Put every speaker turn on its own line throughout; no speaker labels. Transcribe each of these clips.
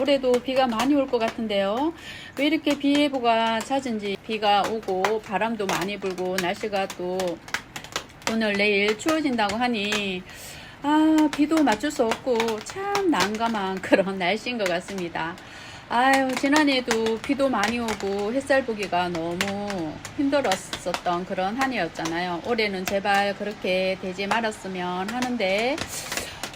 올해도 비가 많이 올 것 같은데요. 왜 이렇게 비 예보가 잦은지 비가 오고 바람도 많이 불고 날씨가 또 오늘 내일 추워진다고 하니 아 비도 맞출 수 없고 참 난감한 그런 날씨인 것 같습니다. 아유 지난해에도 비도 많이 오고 햇살 보기가 너무 힘들었었던 그런 한 해였잖아요. 올해는 제발 그렇게 되지 말았으면 하는데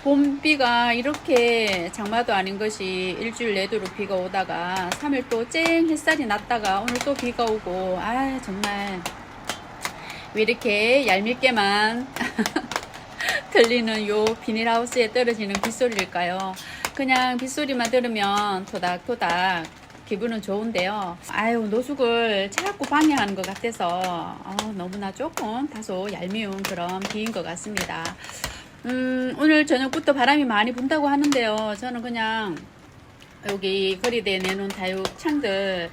봄비가 이렇게 장마도 아닌 것이 일주일 내도록 비가 오다가 3일 또 쨍 햇살이 났다가 오늘 또 비가 오고 아 정말 왜 이렇게 얄밉게만 들리는 요 비닐하우스에 떨어지는 빗소리일까요? 그냥 빗소리만 들으면 토닥토닥 기분은 좋은데요. 아유 노숙을 자꾸 방해하는 것 같아서 어, 너무나 조금 다소 얄미운 그런 비인 것 같습니다. 음, 오늘 저녁부터 바람이 많이 분다고 하는데요. 저는 그냥 여기 거리대에 내놓은 다육 창들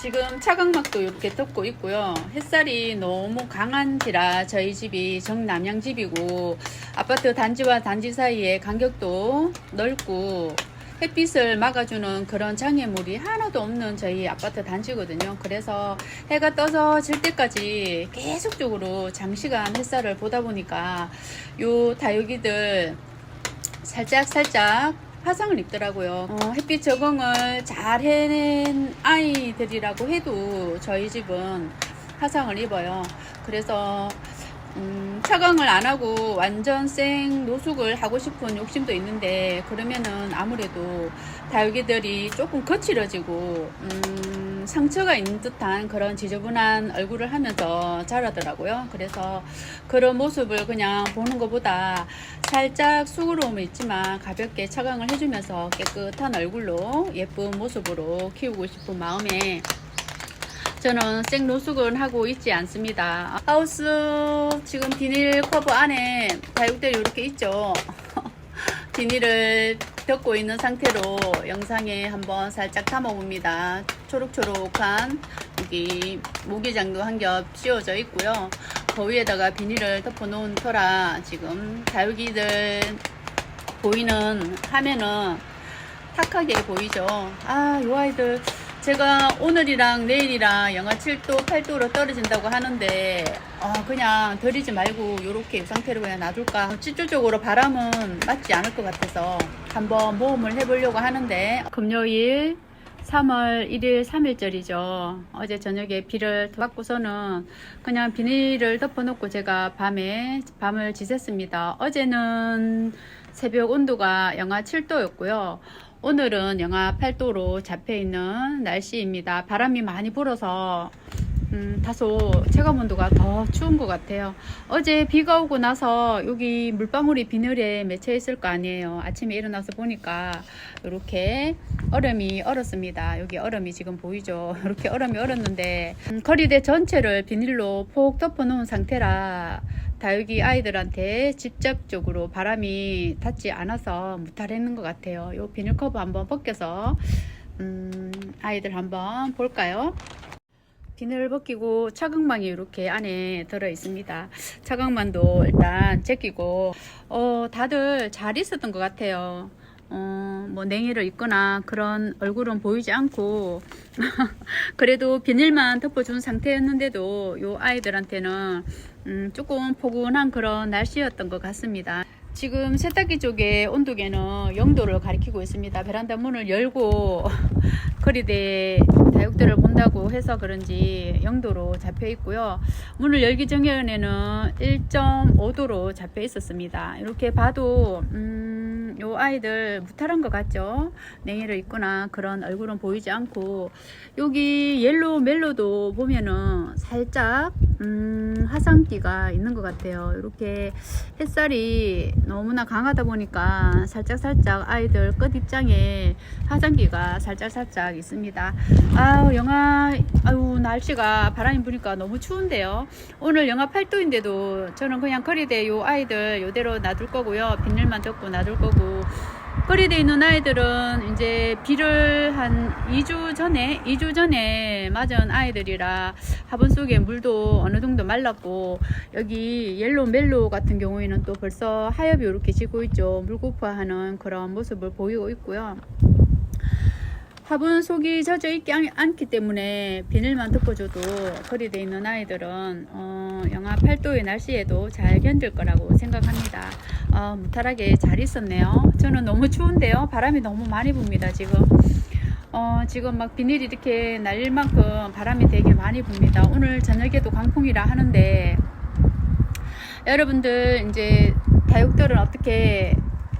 지금 차광막도 이렇게 덮고 있고요. 햇살이 너무 강한지라 저희 집이 정남향 집이고 아파트 단지와 단지 사이에 간격도 넓고 햇빛을 막아주는 그런 장애물이 하나도 없는 저희 아파트 단지거든요. 그래서 해가 떠서 질 때까지 계속적으로 장시간 햇살을 보다 보니까 요 다육이들 살짝 살짝 화상을 입더라고요. 어, 햇빛 적응을 잘 해낸 아이들이라고 해도 저희 집은 화상을 입어요. 그래서 음, 차광을 안 하고 완전 생 노숙을 하고 싶은 욕심도 있는데 그러면은 아무래도 다육이들이 조금 거칠어지고 음, 상처가 있는 듯한 그런 지저분한 얼굴을 하면서 자라더라고요. 그래서 그런 모습을 그냥 보는 것보다 살짝 수고로움은 있지만 가볍게 차광을 해주면서 깨끗한 얼굴로 예쁜 모습으로 키우고 싶은 마음에 저는 생노숙은 하고 있지 않습니다. 하우스 지금 비닐 커버 안에 다육들이 이렇게 있죠. 비닐을 덮고 있는 상태로 영상에 한번 살짝 담아봅니다. 초록초록한 여기 모기장도 한 겹 씌워져 있고요. 그 위에다가 비닐을 덮어 놓은 터라 지금 다육이들 보이는 화면은 탁하게 보이죠. 아, 이 아이들 제가 오늘이랑 내일이랑 영하 7도, 8도로 떨어진다고 하는데 어, 그냥 들이지 말고 이렇게 이 상태로 그냥 놔둘까 실질적으로 바람은 맞지 않을 것 같아서 한번 모험을 해보려고 하는데 금요일 3월 1일 3일절이죠. 어제 저녁에 비를 받고서는 그냥 비닐을 덮어놓고 제가 밤에 밤을 지샜습니다. 어제는 새벽 온도가 영하 7도였고요. 오늘은 영하 8도로 잡혀 있는 날씨입니다. 바람이 많이 불어서 음, 다소 체감 온도가 더 추운 것 같아요. 어제 비가 오고 나서 여기 물방울이 비늘에 맺혀 있을 거 아니에요. 아침에 일어나서 보니까 이렇게 얼음이 얼었습니다. 여기 얼음이 지금 보이죠? 이렇게 얼음이 얼었는데 음, 거리대 전체를 비닐로 폭 덮어 놓은 상태라 다육이 아이들한테 직접적으로 바람이 닿지 않아서 무탈했는 것 같아요. 요 비닐 커버 한번 벗겨서 음, 아이들 한번 볼까요? 비늘 벗기고 차광망이 이렇게 안에 들어 있습니다. 차광만도 일단 제끼고 어 다들 잘 있었던 것 같아요. 어, 뭐 냉이를 입거나 그런 얼굴은 보이지 않고 그래도 비닐만 덮어준 상태였는데도 요 아이들한테는 음, 조금 포근한 그런 날씨였던 것 같습니다. 지금 세탁기 쪽에 온도계는 0도를 가리키고 있습니다. 베란다 문을 열고 거리대 다육들을 본다고 해서 그런지 0도로 잡혀 있고요. 문을 열기 전에는 1.5도로 잡혀 있었습니다. 이렇게 봐도 음, 요 아이들 무탈한 것 같죠? 냉이를 입거나 그런 얼굴은 보이지 않고 여기 옐로우 멜로도 보면은 살짝 음, 화상기가 있는 것 같아요. 이렇게 햇살이 너무나 강하다 보니까 살짝 살짝 아이들 끝 입장에 화장기가 살짝 살짝 있습니다. 아우 영하 아유 날씨가 바람이 부니까 너무 추운데요. 오늘 영하 8도인데도 저는 그냥 거리대 요 아이들 요대로 놔둘 거고요. 비닐만 덮고 놔둘 거고 거리대 있는 아이들은 이제 비를 한 2주 전에 2주 전에 맞은 아이들이라 화분 속에 물도 어느 정도 말랐고 여기 옐로우 멜로우 같은 경우에는 또 벌써 하엽이 이렇게 지고 있죠. 물고파 하는 그런 모습을 보이고 있고요 화분 속이 젖어 있지 않- 않기 때문에 비닐만 덮어줘도 거리돼 있는 아이들은 어, 영하 8도의 날씨에도 잘 견딜 거라고 생각합니다. 어, 무탈하게 잘 있었네요. 저는 너무 추운데요. 바람이 너무 많이 붑니다, 지금. 어, 지금 막 비닐이 이렇게 날릴 만큼 바람이 되게 많이 붑니다. 오늘 저녁에도 강풍이라 하는데 여러분들 이제 다육들은 어떻게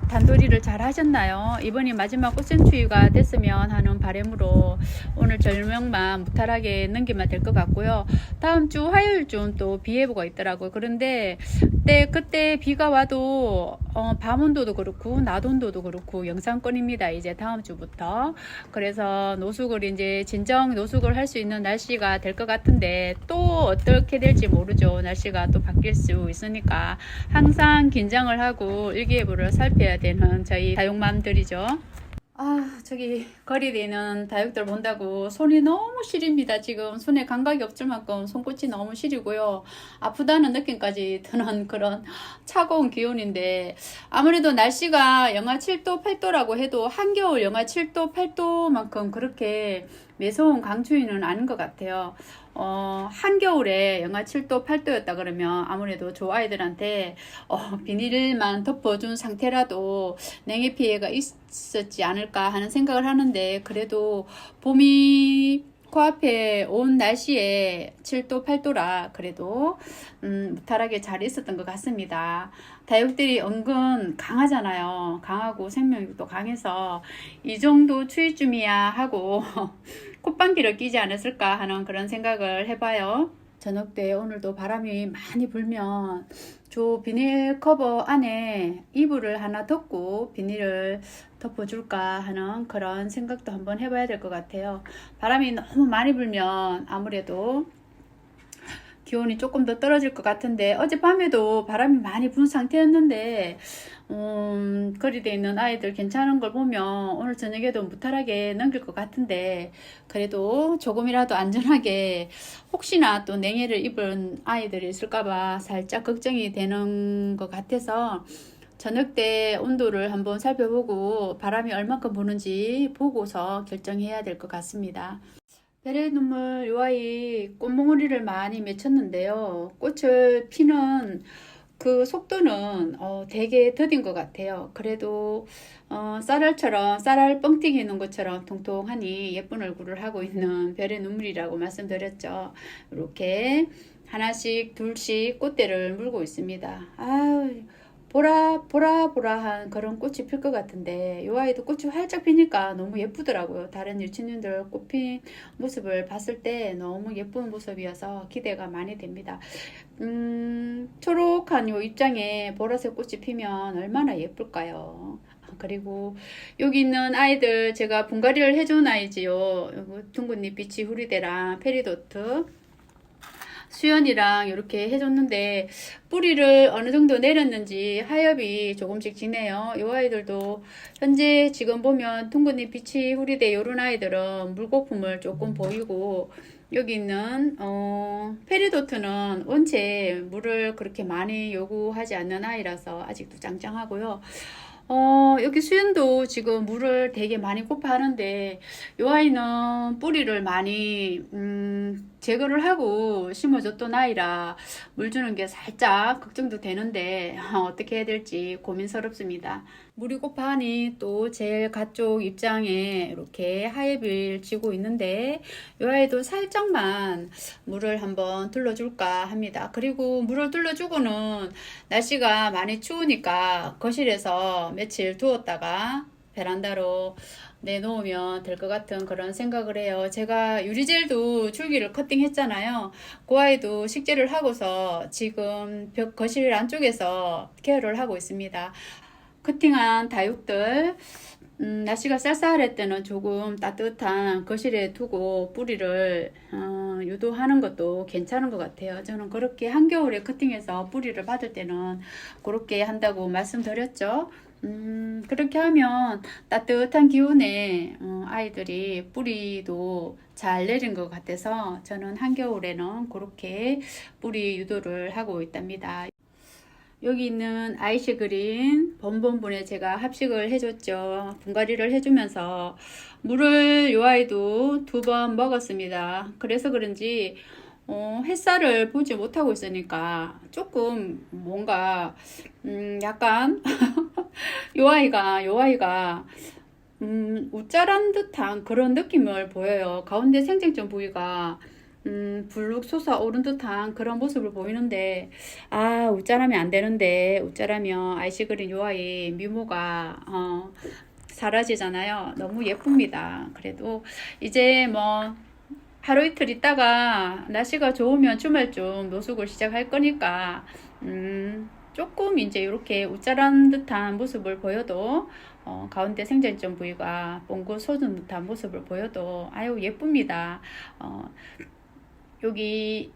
단도리를 잘 하셨나요? 이번이 마지막 꽃샘추위가 됐으면 하는 바람으로 오늘 절명만 무탈하게 넘기면 될 것 같고요. 다음 주 화요일쯤 또 비 예보가 있더라고요. 그런데 그때, 그때 비가 와도 어, 밤온도도 그렇고 낮온도도 그렇고 영상권입니다. 이제 다음 주부터. 그래서 노숙을 이제 진정 노숙을 할 수 있는 날씨가 될 것 같은데 또 어떻게 될지 모르죠. 날씨가 또 바뀔 수 있으니까 항상 긴장을 하고 일기예보를 살펴야 되는 저희 다육맘들이죠. 아, 저기 거리에 있는 다육들 본다고 손이 너무 시립니다. 지금 손에 감각이 없을 만큼 손끝이 너무 시리고요. 아프다는 느낌까지 드는 그런 차가운 기온인데 아무래도 날씨가 영하 7도, 8도라고 해도 한겨울 영하 7도, 8도만큼 그렇게 매서운 강추위는 아닌 것 같아요. 어, 한겨울에 영하 7도, 8도였다 그러면 아무래도 저 아이들한테 어, 비닐만 덮어준 상태라도 냉해 피해가 있었지 않을까 하는 생각을 하는데 그래도 봄이 코앞에 온 날씨에 7도, 8도라 그래도 음, 무탈하게 잘 있었던 것 같습니다. 다육들이 은근 강하잖아요. 강하고 생명력도 강해서 이 정도 추위쯤이야 하고 콧방귀를 끼지 않았을까 하는 그런 생각을 해봐요. 저녁 때 오늘도 바람이 많이 불면 저 비닐 커버 안에 이불을 하나 덮고 비닐을 덮어줄까 하는 그런 생각도 한번 해봐야 될 것 같아요. 바람이 너무 많이 불면 아무래도 기온이 조금 더 떨어질 것 같은데 어젯밤에도 바람이 많이 분 상태였는데 음, 거리돼 있는 아이들 괜찮은 걸 보면 오늘 저녁에도 무탈하게 넘길 것 같은데 그래도 조금이라도 안전하게 혹시나 또 냉해를 입은 아이들이 있을까봐 살짝 걱정이 되는 것 같아서 저녁 때 온도를 한번 살펴보고 바람이 얼마큼 부는지 보고서 결정해야 될 것 같습니다. 별의 눈물 요 아이 꽃몽우리를 많이 맺혔는데요. 꽃을 피는 그 속도는 어, 되게 더딘 것 같아요. 그래도 어, 쌀알처럼 쌀알 뻥튀기 있는 것처럼 통통하니 예쁜 얼굴을 하고 있는 별의 눈물이라고 말씀드렸죠. 이렇게 하나씩 둘씩 꽃대를 물고 있습니다. 아유 보라 보라 보라한 그런 꽃이 필 것 같은데 이 아이도 꽃이 활짝 피니까 너무 예쁘더라고요. 다른 유치님들 꽃핀 모습을 봤을 때 너무 예쁜 모습이어서 기대가 많이 됩니다. 음, 초록한 요 입장에 보라색 꽃이 피면 얼마나 예쁠까요? 아, 그리고 여기 있는 아이들 제가 분갈이를 해준 아이지요. 요거 둥근잎 비치 후리대랑 페리도트 수연이랑 이렇게 해줬는데 뿌리를 어느 정도 내렸는지 하엽이 조금씩 지네요. 이 아이들도 현재 지금 보면 둥근잎 빛이 후리대 요런 아이들은 물거품을 조금 보이고 여기 있는 어, 페리도트는 원체 물을 그렇게 많이 요구하지 않는 아이라서 아직도 짱짱하고요. 어, 여기 수연도 지금 물을 되게 많이 고파하는데 이 아이는 뿌리를 많이 음, 제거를 하고 심어줬던 아이라 물 주는 게 살짝 걱정도 되는데 어, 어떻게 해야 될지 고민스럽습니다. 물이 고파하니 또 제일 가쪽 입장에 이렇게 하얘빌 지고 있는데 이 아이도 살짝만 물을 한번 둘러줄까 합니다. 그리고 물을 둘러주고는 날씨가 많이 추우니까 거실에서 며칠 두었다가 베란다로 내놓으면 될 것 같은 그런 생각을 해요. 제가 유리젤도 줄기를 커팅했잖아요. 그 아이도 식재를 하고서 지금 벽 거실 안쪽에서 케어를 하고 있습니다. 커팅한 다육들 음, 날씨가 쌀쌀할 때는 조금 따뜻한 거실에 두고 뿌리를 어, 유도하는 것도 괜찮은 것 같아요. 저는 그렇게 한겨울에 커팅해서 뿌리를 받을 때는 그렇게 한다고 말씀드렸죠. 음, 그렇게 하면 따뜻한 기운에 어, 아이들이 뿌리도 잘 내린 것 같아서 저는 한겨울에는 그렇게 뿌리 유도를 하고 있답니다. 여기 있는 아이시 그린 번번분에 제가 합식을 해줬죠. 분갈이를 해주면서 물을 요 아이도 두 번 먹었습니다. 그래서 그런지 어, 햇살을 보지 못하고 있으니까 조금 뭔가 음, 약간 요 아이가 요 아이가 음, 우짜란 듯한 그런 느낌을 보여요. 가운데 생쟁점 부위가 음, 불룩 솟아오른 듯한 그런 모습을 보이는데, 아, 우짜라면 안 되는데, 우짜라면 아이시그린 요 아이 미모가, 어, 사라지잖아요. 너무 예쁩니다. 그래도 이제 뭐, 하루 이틀 있다가 날씨가 좋으면 주말쯤 노숙을 시작할 거니까, 음, 조금 이제 이렇게 우짜란 듯한 모습을 보여도, 어, 가운데 생장점 부위가 뻥긋 솟은 듯한 모습을 보여도, 아유, 예쁩니다. 어, 여기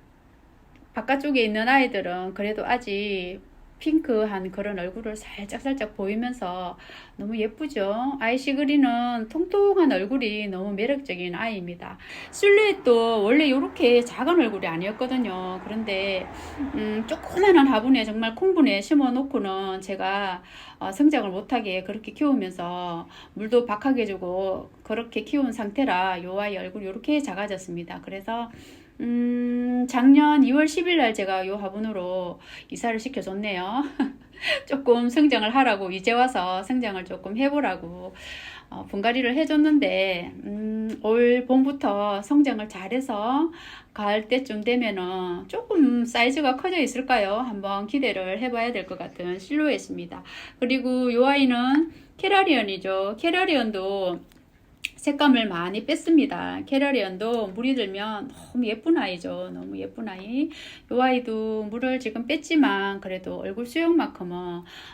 바깥쪽에 있는 아이들은 그래도 아직 핑크한 그런 얼굴을 살짝살짝 보이면서 너무 예쁘죠? 아이시 그린은 통통한 얼굴이 너무 매력적인 아이입니다. 실루엣도 원래 이렇게 작은 얼굴이 아니었거든요. 그런데 음, 조그만한 화분에 정말 콩분에 심어 놓고는 제가 어, 성장을 못하게 그렇게 키우면서 물도 박하게 주고 그렇게 키운 상태라 요 아이 얼굴이 이렇게 작아졌습니다. 그래서 음, 작년 2월 10일 날 제가 요 화분으로 이사를 시켜줬네요. 조금 성장을 하라고 이제 와서 성장을 조금 해보라고 어, 분갈이를 해줬는데 음, 올 봄부터 성장을 잘해서 가을 때쯤 되면은 조금 사이즈가 커져 있을까요? 한번 기대를 해봐야 될 것 같은 실루엣입니다. 그리고 요 아이는 캐라리언이죠. 캐라리언도 색감을 많이 뺐습니다. 캐러리언도 물이 들면 너무 예쁜 아이죠. 너무 예쁜 아이. 이 아이도 물을 지금 뺐지만 그래도 얼굴 수영만큼은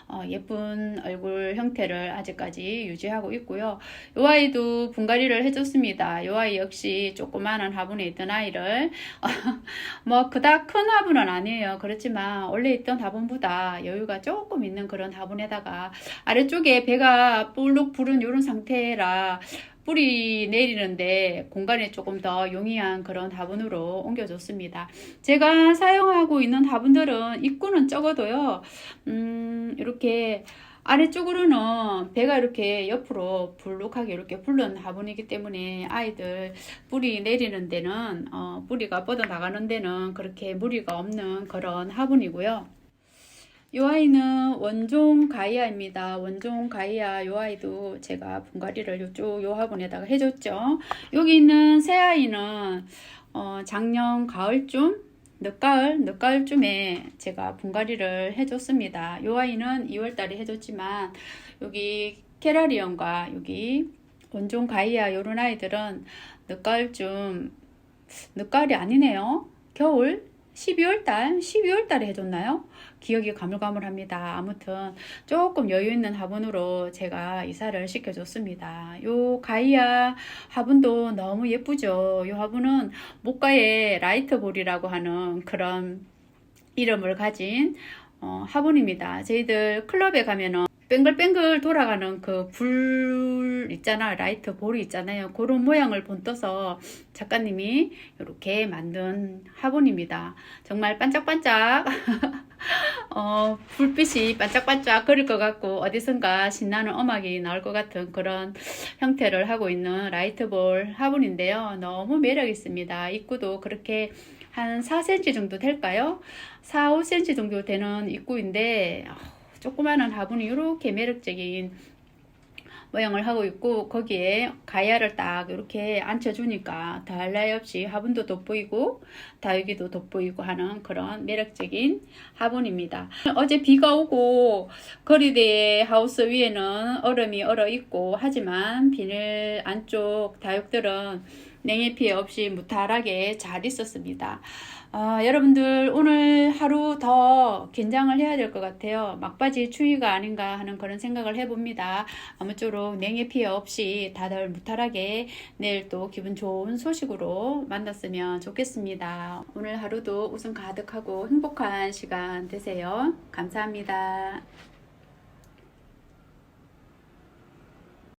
어, 예쁜 얼굴 형태를 아직까지 유지하고 있고요. 이 아이도 분갈이를 해줬습니다. 이 아이 역시 조그마한 화분에 있던 아이를 뭐 그닥 큰 화분은 아니에요. 그렇지만 원래 있던 화분보다 여유가 조금 있는 그런 화분에다가 아래쪽에 배가 볼록 부른 이런 상태라 뿌리 내리는데 공간에 조금 더 용이한 그런 화분으로 옮겨줬습니다. 제가 사용하고 있는 화분들은 입구는 적어도요, 음, 이렇게 아래쪽으로는 배가 이렇게 옆으로 불룩하게 이렇게 불른 화분이기 때문에 아이들 뿌리 내리는 데는 어, 뿌리가 뻗어 나가는 데는 그렇게 무리가 없는 그런 화분이고요. 이 아이는 원종 가이아입니다. 원종 가이아 요 아이도 제가 분갈이를 요쪽 요 화분에다가 해줬죠. 여기 있는 새 아이는 어, 작년 가을쯤 늦가을 늦가을쯤에 제가 분갈이를 해줬습니다. 요 아이는 2월달에 해줬지만 여기 캐라리언과 여기 원종 가이아 요런 아이들은 늦가을쯤 늦가을이 아니네요. 겨울 12월 달 12월 달에 해줬나요? 기억이 가물가물합니다. 아무튼 조금 여유 있는 화분으로 제가 이사를 시켜줬습니다. 요 가이아 화분도 너무 예쁘죠. 이 화분은 목가에 라이트 볼이라고 하는 그런 이름을 가진 어, 화분입니다. 저희들 클럽에 가면은 뱅글뱅글 돌아가는 그 불 있잖아 라이트 볼이 있잖아요. 그런 모양을 본떠서 작가님이 이렇게 만든 화분입니다. 정말 반짝반짝. 어, 불빛이 반짝반짝 그릴 것 같고 어디선가 신나는 음악이 나올 것 같은 그런 형태를 하고 있는 라이트볼 화분인데요. 너무 매력 있습니다. 입구도 그렇게 한 4cm 정도 될까요? 4, 5cm 정도 되는 입구인데 조그마한 화분이 이렇게 매력적인 모양을 하고 있고 거기에 가야를 딱 이렇게 앉혀주니까 더할 나위 없이 화분도 돋보이고 다육이도 돋보이고 하는 그런 매력적인 화분입니다. 어제 비가 오고 거리대 하우스 위에는 얼음이 얼어 있고 하지만 비닐 안쪽 다육들은 냉해 피해 없이 무탈하게 잘 있었습니다. 아, 여러분들 오늘 하루 더 긴장을 해야 될 것 같아요. 막바지 추위가 아닌가 하는 그런 생각을 해봅니다. 아무쪼 록 냉해 피해 없이 다들 무탈하게 내일 또 기분 좋은 소식으로 만났으면 좋겠습니다. 오늘 하루도 웃음 가득하고 행복한 시간 되세요. 감사합니다.